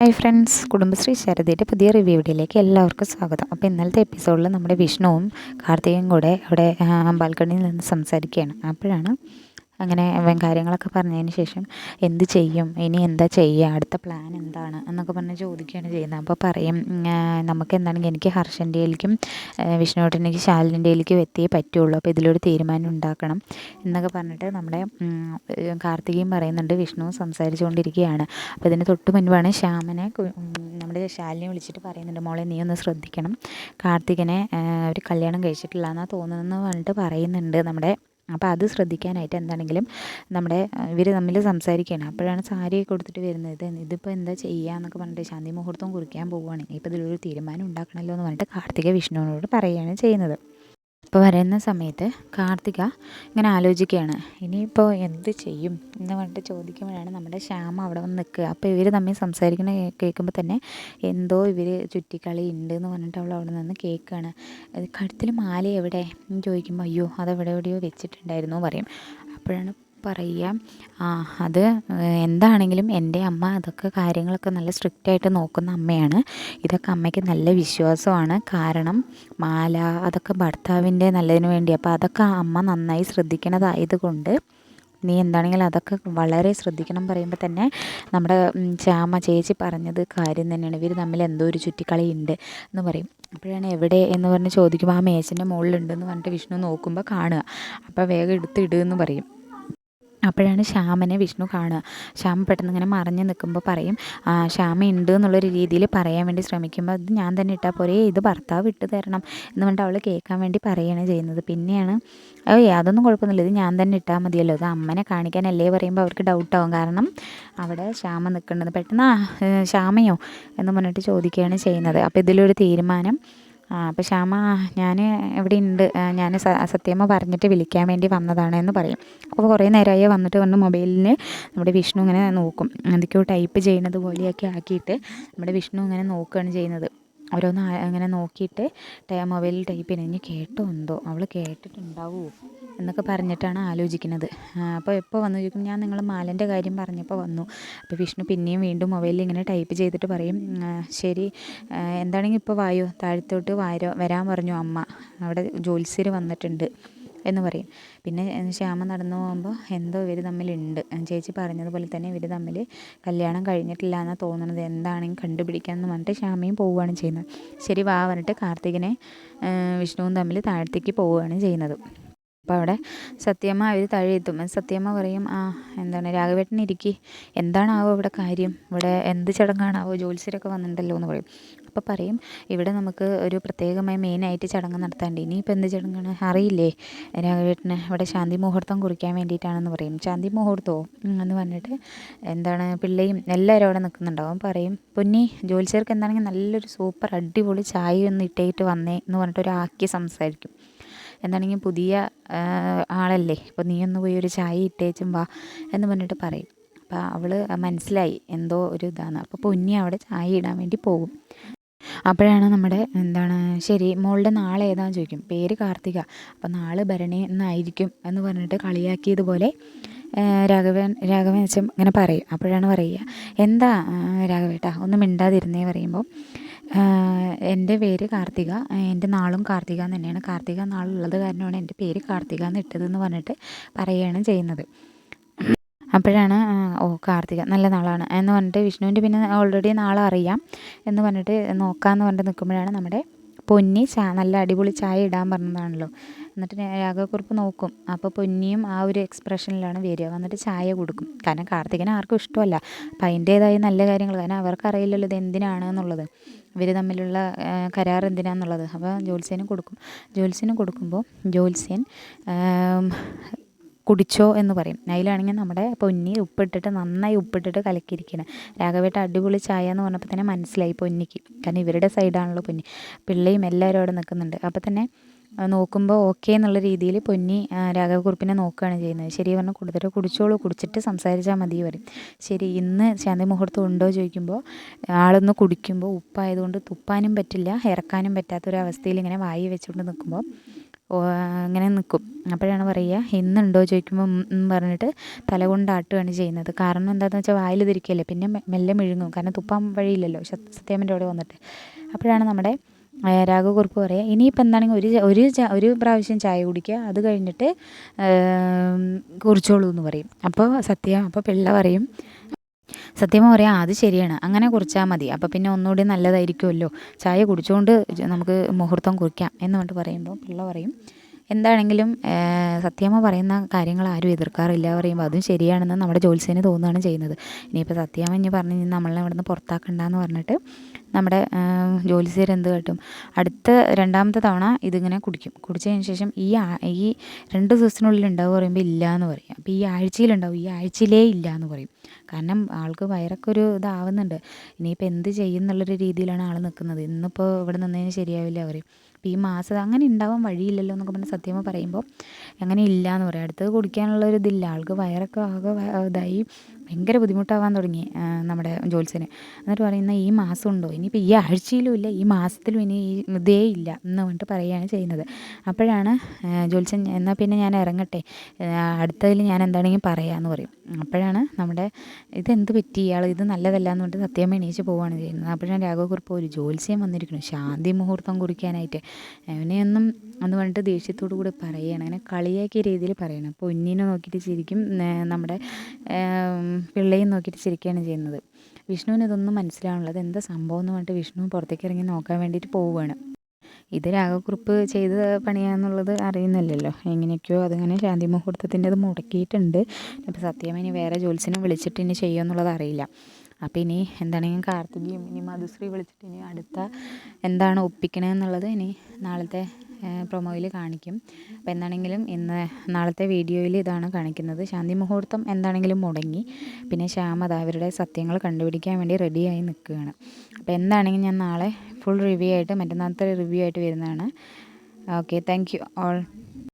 Hi friends Kudumbashree ശരതിയുടെ പുതിയ review വീഡിയോയിലേക്ക് എല്ലാവർക്കും സ്വാഗതം. അപ്പോൾ ഇന്നലത്തെ എപ്പിസോഡിൽ നമ്മുടെ വിഷ്ണുവും കാർത്തികയും കൂടെ അവിടെ ബാൽക്കണിയിൽ നിന്ന് സംസാരിക്കുകയാണ്. അപ്പോഴാണ് അങ്ങനെ അവൻ കാര്യങ്ങളൊക്കെ പറഞ്ഞതിന് ശേഷം എന്ത് ചെയ്യും? ഇനി എന്താ ചെയ്യുക? അടുത്ത പ്ലാൻ എന്താണ്? എന്നൊക്കെ പറഞ്ഞ് ചോദിക്കുകയാണ് ചെയ്യുന്നത്. അപ്പോൾ പറയും നമുക്ക് എന്താണെങ്കിൽ എനിക്ക് ഹർഷന്റെയിലേക്കും വിഷ്ണുവേട്ടനിക്ക് ശാലിന്റെയിലേക്കും എത്തിയേ പറ്റുള്ളൂ. അപ്പോൾ ഇതിലൊരു തീരുമാനം ഉണ്ടാക്കണം. എന്നൊക്കെ പറഞ്ഞിട്ട് നമ്മുടെ കാർത്തികയും പറയുന്നുണ്ട് വിഷ്ണു സംസാരിച്ചുകൊണ്ടിരിക്കുകയാണ്. അപ്പോൾ ഇതിന് തൊട്ട് മുൻപാണ് ശ്യാമനെ നമ്മുടെ ശാലിനെ വിളിച്ചിട്ട് പറയുന്നുണ്ട് മോളെ നീ ഒന്ന് ശ്രദ്ധിക്കണം. കാർത്തികനെ ഒരു കല്യാണം കഴിച്ചിട്ടില്ല എന്നാണ് തോന്നുന്നതെന്ന് പറഞ്ഞിട്ട് പറയുന്നുണ്ട് നമ്മുടെ അപ്പോൾ അത് ശ്രദ്ധിക്കാനായിട്ട് എന്താണെങ്കിലും നമ്മുടെ ഇവർ തമ്മിൽ സംസാരിക്കുകയാണ്. അപ്പോഴാണ് സാരിയെ കൊടുത്തിട്ട് വരുന്നത്. ഇത് ഇതിപ്പോൾ എന്താ ചെയ്യുക എന്നൊക്കെ പറഞ്ഞിട്ട് ശാന്തി മുഹൂർത്തം കുറിക്കാൻ പോവുകയാണ്. ഇപ്പോൾ ഇതിലൊരു തീരുമാനം ഉണ്ടാക്കണമല്ലോ എന്ന് പറഞ്ഞിട്ട് കാർത്തിക വിഷ്ണുവിനോട് പറയുകയാണ് ചെയ്യുന്നത്. ഇപ്പോൾ വരുന്ന സമയത്ത് കാർത്തിക ഇങ്ങനെ ആലോചിക്കുകയാണ് ഇനിയിപ്പോൾ എന്ത് ചെയ്യും? എന്ന് പറഞ്ഞിട്ട് ചോദിക്കുമ്പോഴാണ് നമ്മുടെ ശ്യാമ അവിടെ വന്ന് നിൽക്കുക. അപ്പോൾ ഇവർ തമ്മിൽ സംസാരിക്കുന്ന കേൾക്കുമ്പോൾ തന്നെ എന്തോ ഇവർ ചുറ്റിക്കളി ഉണ്ട് എന്ന് പറഞ്ഞിട്ട് അവൾ അവിടെ നിന്ന് കേൾക്കുകയാണ്. കഴുത്തിൽ മാല എവിടെ? എന്ന് ചോദിക്കുമ്പോൾ അയ്യോ അതെവിടെ എവിടെയോ വെച്ചിട്ടുണ്ടായിരുന്നു പറയും. അപ്പോഴാണ് പറയുക അത് എന്താണെങ്കിലും എന്റെ അമ്മ അതൊക്കെ കാര്യങ്ങളൊക്കെ നല്ല സ്ട്രിക്റ്റായിട്ട് നോക്കുന്ന അമ്മയാണ്. ഇതൊക്കെ അമ്മയ്ക്ക് നല്ല വിശ്വാസമാണ്. കാരണം മാല അതൊക്കെ ഭർത്താവിന്റെ നല്ലതിന് വേണ്ടി. അപ്പോൾ അതൊക്കെ അമ്മ നന്നായി ശ്രദ്ധിക്കണതായതുകൊണ്ട് നീ എന്താണെങ്കിലും അതൊക്കെ വളരെ ശ്രദ്ധിക്കണം. പറയുമ്പോൾ തന്നെ നമ്മുടെ ചാമ ചേച്ചി പറഞ്ഞത് കാര്യം തന്നെയാണ്. ഇവർ തമ്മിൽ എന്തോ ഒരു ചുറ്റിക്കളി ഉണ്ട് എന്ന് പറയും. അപ്പോഴാണ് എവിടെ എന്ന് പറഞ്ഞ് ചോദിക്കുമ്പോൾ ആ മേശന്റെ മുകളിലുണ്ടെന്ന് പറഞ്ഞിട്ട് വിഷ്ണു നോക്കുമ്പോൾ കാണുക. അപ്പോൾ വേഗം എടുത്തിടുക എന്ന് പറയും. അപ്പോഴാണ് ശ്യാമനെ വിഷ്ണു കാണുക. ശ്യാമ പെട്ടെന്ന് ഇങ്ങനെ മറിഞ്ഞ് നിൽക്കുമ്പോൾ പറയും ശ്യാമ ഉണ്ട് എന്നുള്ളൊരു രീതിയിൽ പറയാൻ വേണ്ടി ശ്രമിക്കുമ്പോൾ അത് ഞാൻ തന്നെ ഇട്ടാൽ പോരെ ഇത് ഭർത്താവ് ഇട്ട് തരണം എന്ന് പറഞ്ഞിട്ട് അവൾ കേൾക്കാൻ വേണ്ടി പറയുകയാണ് ചെയ്യുന്നത്. പിന്നെയാണ് ഓ അതൊന്നും കുഴപ്പമൊന്നുമില്ല ഇത് ഞാൻ തന്നെ ഇട്ടാൽ മതിയല്ലോ ഇത് അമ്മനെ കാണിക്കാനല്ലേ പറയുമ്പോൾ അവർക്ക് ഡൗട്ടാവും കാരണം അവിടെ ശ്യാമ നിൽക്കേണ്ടത് പെട്ടെന്ന് ശ്യാമയോ? എന്ന് പറഞ്ഞിട്ട് ചോദിക്കുകയാണ് ചെയ്യുന്നത്. അപ്പോൾ ഇതിലൊരു തീരുമാനം ആ അപ്പോൾ ശ്യാമ ഞാൻ ഇവിടെ ഉണ്ട് ഞാൻ സത്യമ്മ പറഞ്ഞിട്ട് വിളിക്കാൻ വേണ്ടി വന്നതാണ് എന്ന് പറയും. അപ്പോൾ കുറേ നേരമായി വന്നിട്ട് വന്ന് മൊബൈലിൽ നമ്മുടെ വിഷ്ണു ഇങ്ങനെ നോക്കും. എന്തൊക്കെയോ ടൈപ്പ് ചെയ്യുന്നത് പോലെയൊക്കെ ആക്കിയിട്ട് നമ്മുടെ വിഷ്ണു ഇങ്ങനെ നോക്കുകയാണ് ചെയ്യുന്നത്. ഓരോന്ന് അങ്ങനെ നോക്കിയിട്ട് മൊബൈലിൽ ടൈപ്പ് ചെയ്യുന്നത് ഇനി കേട്ടോ എന്തോ. അവൾ കേട്ടിട്ടുണ്ടാവുമോ എന്നൊക്കെ പറഞ്ഞിട്ടാണ് ആലോചിക്കുന്നത്. അപ്പോൾ എപ്പോൾ വന്നു? ചോദിക്കും ഞാൻ നിങ്ങൾ മാലന്റെ കാര്യം പറഞ്ഞപ്പോൾ വന്നു. അപ്പോൾ വിഷ്ണു പിന്നെയും വീണ്ടും മൊബൈലിൽ ഇങ്ങനെ ടൈപ്പ് ചെയ്തിട്ട് പറയും ശരി എന്താണെങ്കിൽ ഇപ്പോൾ വായോ? താഴത്തോട്ട് വാരോ? വരാൻ പറഞ്ഞു അമ്മ. അവിടെ ജോത്സ്യർ വന്നിട്ടുണ്ട്. എന്ന് പറയും. പിന്നെ ശ്യാമ നടന്നു പോകുമ്പോൾ എന്തോ ഇവർ തമ്മിലുണ്ട്. ചേച്ചി പറഞ്ഞതുപോലെ തന്നെ ഇവർ തമ്മിൽ കല്യാണം കഴിഞ്ഞിട്ടില്ല എന്നാണ് തോന്നുന്നത് എന്താണെങ്കിൽ കണ്ടുപിടിക്കാൻ എന്ന് പറഞ്ഞിട്ട് ശ്യാമയും പോവുകയാണ് ചെയ്യുന്നത്. ശരി വാ പറഞ്ഞിട്ട് കാർത്തികനെ വിഷ്ണുവും തമ്മിൽ താഴത്തേക്ക് പോവുകയാണ് ചെയ്യുന്നത്. അപ്പോൾ അവിടെ സത്യമ്മ അവർ താഴെ എത്തും സത്യമ്മ പറയും ആ എന്താണ് രാഘവേട്ടൻ ഇരിക്കി. എന്താണാവോ ഇവിടെ കാര്യം? ഇവിടെ എന്ത് ചടങ്ങാണാവോ? ജോത്സ്യരൊക്കെ വന്നിട്ടുണ്ടല്ലോ എന്ന് പറയും. അപ്പോൾ പറയും ഇവിടെ നമുക്ക് ഒരു പ്രത്യേകമായി മെയിനായിട്ട് ചടങ്ങ് നടത്താണ്ട് ഇനിയിപ്പോൾ എന്ത് ചടങ്ങാണ്? അറിയില്ലേ? രാഘവേട്ടന് ഇവിടെ ശാന്തി മുഹൂർത്തം കുറിക്കാൻ വേണ്ടിയിട്ടാണെന്ന് പറയും. ശാന്തി മുഹൂർത്തമോ എന്ന് പറഞ്ഞിട്ട് എന്താണ് പിള്ളയും എല്ലാവരും അവിടെ നിൽക്കുന്നുണ്ടാവും പറയും പൊന്നി ജോത്സ്യർക്ക് എന്താണെങ്കിൽ നല്ലൊരു സൂപ്പർ അടിപൊളി ചായ ഒന്ന് ഇട്ടേറ്റ് വന്നേ എന്ന് പറഞ്ഞിട്ട് ഒരു ആക്കി സംസാരിക്കും. എന്താണെങ്കിൽ പുതിയ ആളല്ലേ. അപ്പോൾ നീ ഒന്ന് പോയി ഒരു ചായ ഇട്ടേച്ചും വാ എന്ന് പറഞ്ഞിട്ട് പറയും. അപ്പോൾ അവൾ മനസ്സിലായി എന്തോ ഒരു ഇതാണ് അപ്പോൾ പൊന്നി അവിടെ ചായ ഇടാൻ വേണ്ടി പോകും. അപ്പോഴാണ് നമ്മുടെ എന്താണ് ശരി മോളുടെ നാളെ ഏതാന്ന് ചോദിക്കും. പേര് കാർത്തിക. അപ്പോൾ നാളെ ഭരണി എന്നായിരിക്കും എന്ന് പറഞ്ഞിട്ട് കളിയാക്കിയതുപോലെ രാഘവൻ രാഘവൻ വെച്ചാൽ ഇങ്ങനെ പറയും. അപ്പോഴാണ് പറയുക എന്താ രാഘവേട്ട ഒന്നും മിണ്ടാതിരുന്നേ പറയുമ്പോൾ എന്റെ പേര് കാർത്തിക എന്റെ നാളും കാർത്തിക എന്ന് തന്നെയാണ്. കാർത്തിക നാളുള്ളത് കാരണമാണ് എന്റെ പേര് കാർത്തിക എന്ന് ഇട്ടതെന്ന് പറഞ്ഞിട്ട് പറയുകയാണ് ചെയ്യുന്നത്. അപ്പോഴാണ് ഓ കാർത്തിക നല്ല നാളാണ് എന്ന് പറഞ്ഞിട്ട് വിഷ്ണുവിന്റെ പിന്നെ ഓൾറെഡി നാളെ അറിയാം എന്ന് പറഞ്ഞിട്ട് നോക്കാമെന്ന് പറഞ്ഞിട്ട് നിൽക്കുമ്പോഴാണ് നമ്മുടെ പൊന്നി ചാ നല്ല അടിപൊളി ചായ ഇടാൻ പറഞ്ഞതാണല്ലോ. എന്നിട്ട് രാഘവക്കുറിപ്പ് നോക്കും. അപ്പോൾ പൊന്നിയും ആ ഒരു എക്സ്പ്രഷനിലാണ് വരിക. വന്നിട്ട് ചായ കൊടുക്കും. കാരണം കാർത്തികന് ആർക്കും ഇഷ്ടമല്ല. അപ്പം അതിന്റേതായ നല്ല കാര്യങ്ങൾ. കാരണം അവർക്കറിയില്ലല്ലോ ഇത് എന്തിനാണ് എന്നുള്ളത്. ഇവർ തമ്മിലുള്ള കരാർ എന്തിനാണെന്നുള്ളത് അപ്പോൾ ജ്യോത്സ്യന് കൊടുക്കും. ജ്യോത്സ്യന് കൊടുക്കുമ്പോൾ ജോത്സ്യൻ കുടിച്ചോ എന്ന് പറയും. അതിലാണെങ്കിൽ നമ്മുടെ പൊന്നി ഉപ്പിട്ടിട്ട് നന്നായി ഉപ്പിട്ടിട്ട് കലക്കിയിരിക്കണം രാഘവേട്ട അടിപൊളി ചായ എന്ന് പറഞ്ഞപ്പോൾ തന്നെ മനസ്സിലായി പൊന്നിക്ക്. കാരണം ഇവരുടെ സൈഡാണല്ലോ പൊന്നി. പിള്ളയും എല്ലാവരും അവിടെ നിൽക്കുന്നുണ്ട്. അപ്പോൾ തന്നെ നോക്കുമ്പോൾ ഓക്കെ എന്നുള്ള രീതിയിൽ പൊന്നി രാഘവക്കുറിപ്പിനെ നോക്കുകയാണ് ചെയ്യുന്നത്. ശരി പറഞ്ഞാൽ കൊടുത്തിട്ട് കുടിച്ചോളൂ കുടിച്ചിട്ട് സംസാരിച്ചാൽ മതി പറയും. ശരി ഇന്ന് ശാന്തി മുഹൂർത്തം ഉണ്ടോ ചോദിക്കുമ്പോൾ ആളൊന്ന് കുടിക്കുമ്പോൾ ഉപ്പായതുകൊണ്ട് തുപ്പാനും പറ്റില്ല ഇറക്കാനും പറ്റാത്തൊരവസ്ഥയിൽ ഇങ്ങനെ വായി വെച്ചുകൊണ്ട് നിൽക്കുമ്പോൾ ഇങ്ങനെ നിൽക്കും അപ്പോഴാണ് പറയുക ഇന്നുണ്ടോ? ചോദിക്കുമ്പോൾ പറഞ്ഞിട്ട് തല കൊണ്ട് ചെയ്യുന്നത്. കാരണം എന്താണെന്ന് വെച്ചാൽ വായിൽ തിരിക്കല്ലേ പിന്നെ മെല്ലെ മിഴുങ്ങും. കാരണം തുപ്പാൻ വഴിയില്ലല്ലോ സത്യമന്റെ അവിടെ വന്നിട്ട്. അപ്പോഴാണ് നമ്മുടെ രാഘവക്കുറുപ്പ് പറയുക ഇനിയിപ്പോൾ എന്താണെങ്കിൽ ഒരു ഒരു ഒരു പ്രാവശ്യം ചായ കുടിക്കുക അത് കഴിഞ്ഞിട്ട് കുറിച്ചോളൂ എന്ന് പറയും. അപ്പോൾ സത്യം അപ്പോൾ പിള്ള പറയും സത്യം പറയാം അത് ശരിയാണ് അങ്ങനെ കുറിച്ചാൽ മതി അപ്പോൾ പിന്നെ ഒന്നുകൂടി നല്ലതായിരിക്കുമല്ലോ ചായ കുടിച്ചുകൊണ്ട് നമുക്ക് മുഹൂർത്തം കുറിക്കാം എന്ന് പറഞ്ഞിട്ട് പറയുമ്പോൾ പിള്ള പറയും. എന്താണെങ്കിലും സത്യമ്മ പറയുന്ന കാര്യങ്ങൾ ആരും എതിർക്കാറില്ല പറയുമ്പോൾ അതും ശരിയാണെന്ന് നമ്മുടെ ജോത്സ്യന് തോന്നുകയാണ് ചെയ്യുന്നത്. ഇനിയിപ്പോൾ സത്യമ്മ ഇനി പറഞ്ഞ് നമ്മളെ ഇവിടുന്ന് പുറത്താക്കണ്ടെന്ന് പറഞ്ഞിട്ട് നമ്മുടെ ജോലിസേർ എന്ത് കാട്ടും. അടുത്ത രണ്ടാമത്തെ തവണ ഇതിങ്ങനെ കുടിക്കും. കുടിച്ചതിന് ശേഷം ഈ ഈ രണ്ട് ദിവസത്തിനുള്ളിൽ ഉണ്ടാവും പറയുമ്പോൾ ഇല്ല എന്ന് പറയും. അപ്പോൾ ഈ ആഴ്ചയിലുണ്ടാവും ഈ ആഴ്ചയിലേ ഇല്ല എന്ന് പറയും. കാരണം ആൾക്ക് വയറൊക്കെ ഒരു ഇതാവുന്നുണ്ട്. ഇനിയിപ്പോൾ എന്ത് ചെയ്യും എന്നുള്ളൊരു രീതിയിലാണ് ആൾ നിൽക്കുന്നത് ഇന്നിപ്പോൾ ഇവിടെ നിന്നതിന് ശരിയാവില്ല പറയും. അപ്പോൾ ഈ മാസം അങ്ങനെ ഉണ്ടാവാൻ വഴിയില്ലല്ലോ എന്നൊക്കെ പറഞ്ഞ് സത്യമ്മ പറയുമ്പോൾ അങ്ങനെ ഇല്ല എന്ന് പറയും. അടുത്തത് കുടിക്കാനുള്ള ഒരു ഇതില്ല. ആൾക്ക് വയറൊക്കെ ആകെ ഇതായി. ഭയങ്കര ബുദ്ധിമുട്ടാവാൻ തുടങ്ങി നമ്മുടെ ജോത്സ്യന്. എന്നിട്ട് പറയുന്ന ഈ മാസം ഉണ്ടോ ഇനിയിപ്പോൾ ഈ ആഴ്ചയിലും ഇല്ല ഈ മാസത്തിലും ഇനി ഇതേ ഇല്ല എന്ന് പറഞ്ഞിട്ട് പറയുകയാണ് ചെയ്യുന്നത്. അപ്പോഴാണ് ജോത്സ്യൻ എന്നാൽ പിന്നെ ഞാൻ ഇറങ്ങട്ടെ അടുത്തതിൽ ഞാൻ എന്താണെങ്കിലും പറയാമെന്ന് പറയും. അപ്പോഴാണ് നമ്മുടെ ഇതെന്ത് പറ്റി ഇയാൾ ഇത് നല്ലതല്ല എന്ന് പറഞ്ഞിട്ട് സത്യം എണീച്ച് പോവുകയാണ് ചെയ്യുന്നത്. അപ്പോഴാണ് രാഘവക്കുറിപ്പ് ഒരു ജോത്സ്യം വന്നിരിക്കുന്നു ശാന്തി മുഹൂർത്തം കുറിക്കാനായിട്ട്. അവനെയൊന്നും എന്ന് പറഞ്ഞിട്ട് ദേഷ്യത്തോടു കൂടി പറയുകയാണ്. അങ്ങനെ കളിയാക്കിയ രീതിയിൽ പറയണം പൊന്നിനെ നോക്കിയിട്ട് ചിരിക്കും നമ്മുടെ പിള്ളയും നോക്കിയിട്ട് ചിരിക്കുകയാണ് ചെയ്യുന്നത്. വിഷ്ണുവിന് ഇതൊന്നും മനസ്സിലാവുള്ളത് എന്താ സംഭവം എന്ന് പറഞ്ഞിട്ട് വിഷ്ണു പുറത്തേക്ക് ഇറങ്ങി നോക്കാൻ വേണ്ടിയിട്ട് പോവുകയാണ്. ഇത് രാഗക്കുറിപ്പ് ചെയ്ത പണിയാന്നുള്ളത് അറിയുന്നില്ലല്ലോ. എങ്ങനെയൊക്കെയോ അതിങ്ങനെ ശാന്തി മുഹൂർത്തത്തിന്റെ അത് മുടക്കിയിട്ടുണ്ട്. ഇപ്പോൾ സത്യം ഇനി വേറെ ജോത്സ്യനെ വിളിച്ചിട്ട് ഇനി ചെയ്യുമെന്നുള്ളത് അറിയില്ല. അപ്പോൾ ഇനി എന്താണെങ്കിലും കാർത്തികയും ഇനി മധുശ്രീ വിളിച്ചിട്ട് ഇനി അടുത്ത എന്താണ് ഒപ്പിക്കണമെന്നുള്ളത് ഇനി നാളത്തെ പ്രൊമോയിൽ കാണിക്കും. അപ്പോൾ എന്താണെങ്കിലും ഇന്ന് നാളത്തെ വീഡിയോയിൽ ഇതാണ് കാണിക്കുന്നത്. ശാന്തി മുഹൂർത്തം എന്താണെങ്കിലും മുടങ്ങി. പിന്നെ ശ്യാമത അവരുടെ സത്യങ്ങൾ കണ്ടുപിടിക്കാൻ വേണ്ടി റെഡിയായി നിൽക്കുകയാണ്. അപ്പോൾ എന്താണെങ്കിലും ഞാൻ നാളെ ഫുൾ റിവ്യൂ ആയിട്ട് മറ്റന്നാളത്തെ റിവ്യൂ ആയിട്ട് വരുന്നതാണ്. Okay thank you all